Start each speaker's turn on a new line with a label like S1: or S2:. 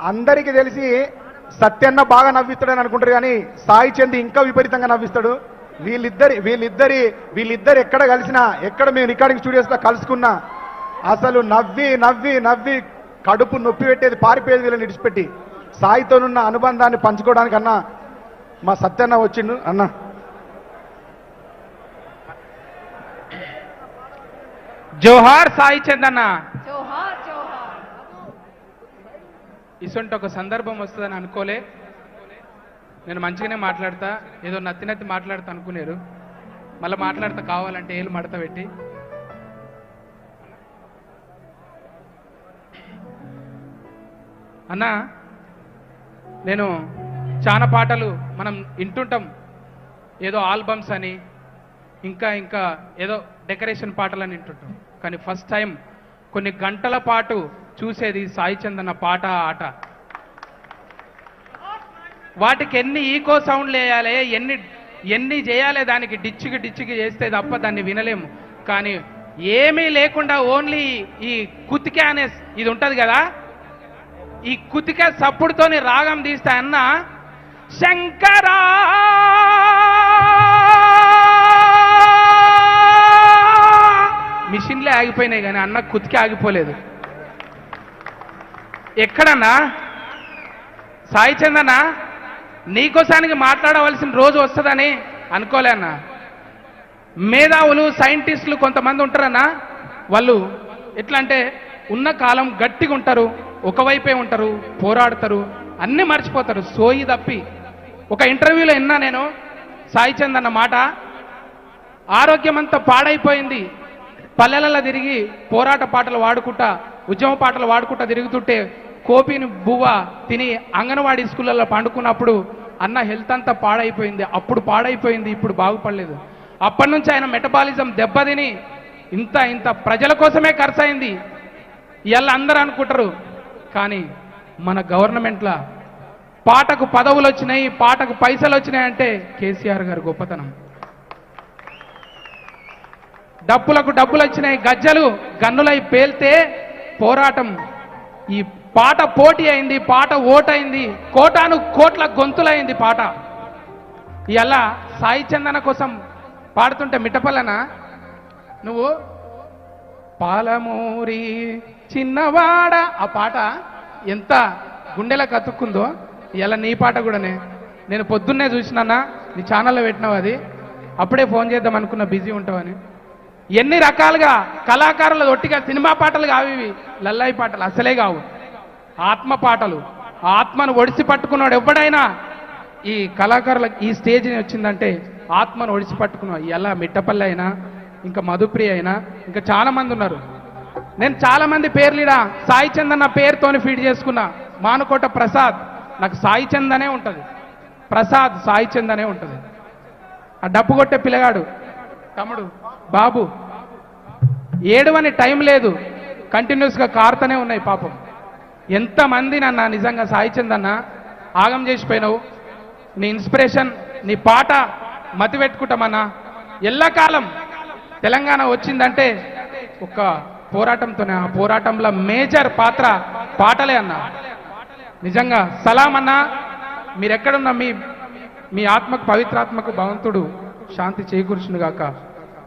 S1: అందరికీ తెలిసి సత్యన్న బాగా నవ్విస్తాడని అనుకుంటారు కానీ సాయి చంద్ ఇంకా విపరీతంగా నవ్విస్తాడు. వీళ్ళిద్దరి వీళ్ళిద్దరి వీళ్ళిద్దరు ఎక్కడ కలిసినా ఎక్కడ మేము రికార్డింగ్ స్టూడియోస్లో కలుసుకున్నా అసలు నవ్వి నవ్వి నవ్వి కడుపు నొప్పి పెట్టేది పారిపోయేది వీళ్ళని విడిచిపెట్టి సాయితోనున్న అనుబంధాన్ని పంచుకోవడానికి అన్న మా సత్యన్న వచ్చిండు. అన్న.
S2: జోహార్ సాయి చందన్న.
S3: అన్న జోహార్
S2: ఇసొంటి ఒక సందర్భం వస్తుందని అనుకోలే. నేను మంచిగానే మాట్లాడతా. ఏదో నత్తి నత్తి మాట్లాడతా అనుకునేరు మళ్ళీ మాట్లాడతా కావాలంటే ఏళ్ళు మడత పెట్టి. అన్నా నేను చాలా పాటలు మనం వింటుంటాం. ఏదో ఆల్బమ్స్ అని ఇంకా ఇంకా ఏదో డెకరేషన్ పాటలు అని వింటుంటాం. కానీ ఫస్ట్ టైం కొన్ని గంటల పాటు చూసేది సాయి చందన పాట ఆట. వాటికి ఎన్ని ఈకో సౌండ్లు వేయాలి ఎన్ని ఎన్ని చేయాలి దానికి డిచ్చికి డిచ్చికి చేస్తే తప్ప దాన్ని వినలేము. కానీ ఏమీ లేకుండా ఓన్లీ ఈ కుతికే అనే ఇది ఉంటది కదా? ఈ కుతికే సప్పుడుతోని రాగం తీస్తే అన్న శంకరా మిషన్లే ఆగిపోయినాయి కానీ అన్న కుతికి ఆగిపోలేదు. ఎక్కడన్నా? సాయి చందన్న నీకోసానికి మాట్లాడవలసిన రోజు వస్తుందని అనుకోలే అన్న. మేధావులు సైంటిస్టులు కొంతమంది ఉంటారన్న వాళ్ళు ఎట్లా అంటే ఉన్న కాలం గట్టిగా ఉంటారు ఒకవైపే ఉంటారు పోరాడతారు అన్నీ మర్చిపోతారు సోయి తప్పి. ఒక ఇంటర్వ్యూలో విన్నా నేను సాయి చంద్ అన్న మాట ఆరోగ్యం అంతా పాడైపోయింది పల్లెలలో తిరిగి పోరాట పాటలు వాడుకుంటా ఉద్యమ పాటలు వాడుకుంటా తిరుగుతుంటే కోపిని బువ్వ తిని అంగన్వాడీ స్కూళ్ళల్లో పండుకున్నప్పుడు అన్న హెల్త్ అంతా పాడైపోయింది. అప్పుడు పాడైపోయింది ఇప్పుడు బాగుపడలేదు. అప్పటి నుంచి ఆయన మెటబాలిజం దెబ్బతిని ఇంత ఇంత ప్రజల కోసమే ఖర్చు అయింది ఇవాళ అందరూ అనుకుంటారు కానీ మన గవర్నమెంట్ల పాటకు పదవులు వచ్చినాయి పాటకు పైసలు వచ్చినాయి అంటే కేసీఆర్ గారి గొప్పతనం. డబ్బులకు డబ్బులు వచ్చినాయి గజ్జలు గన్నులై పేల్తే పోరాటం. ఈ పాట పోటీ అయింది పాట ఓటైంది కోటాను కోట్ల గొంతులైంది పాట. ఇలా సాయి చందన కోసం పాడుతుంటే మిటపలన నువ్వు పాలమూరి చిన్నవాడ ఆ పాట ఎంత గుండెలకు అతుక్కుందో ఇలా నీ పాట కూడానే. నేను పొద్దున్నే చూసినానా నీ ఛానల్లో పెట్టినావు అది. అప్పుడే ఫోన్ చేద్దాం అనుకున్నా బిజీ ఉంటావని. ఎన్ని రకాలుగా కళాకారుల ఒట్టిగా సినిమా పాటలు కావి లల్లాయి పాటలు అసలే కావు. ఆత్మ పాటలు. ఆత్మను ఒడిసి పట్టుకున్నాడు ఎవడైనా. ఈ కళాకారులకు ఈ స్టేజ్ వచ్చిందంటే ఆత్మను ఒడిసి పట్టుకున్నాడు. ఎలా? మిట్టపల్లి అయినా ఇంకా మధుప్రియ అయినా ఇంకా చాలా మంది ఉన్నారు. నేను చాలా మంది పేర్లిడా సాయి చంద్ అన్న పేరుతోని ఫీడ్ చేసుకున్నా. మానుకోట ప్రసాద్. నాకు సాయి చంద్ అనే ఉంటుంది. ప్రసాద్ సాయి చంద్ అనే ఉంటుంది. ఆ డప్పు కొట్టే పిల్లగాడు. తమ్ముడు బాబు ఏడవని టైం లేదు. కంటిన్యూస్గా కారుతూనే ఉన్నాయి పాపం. ఎంతమంది నన్న నిజంగా సాయి ఆగం చేసిపోయినావు? నీ ఇన్స్పిరేషన్ నీ పాట మతి పెట్టుకుంటామన్నా ఎల్లకాలం తెలంగాణ వచ్చిందంటే ఒక పోరాటంతోనే ఆ పోరాటంలో మేజర్ పాత్ర పాటలే అన్న. నిజంగా సలాం అన్న మీరెక్కడున్న మీ మీ ఆత్మకు పవిత్రాత్మకు భగవంతుడు శాంతి చేకూర్చును గాక.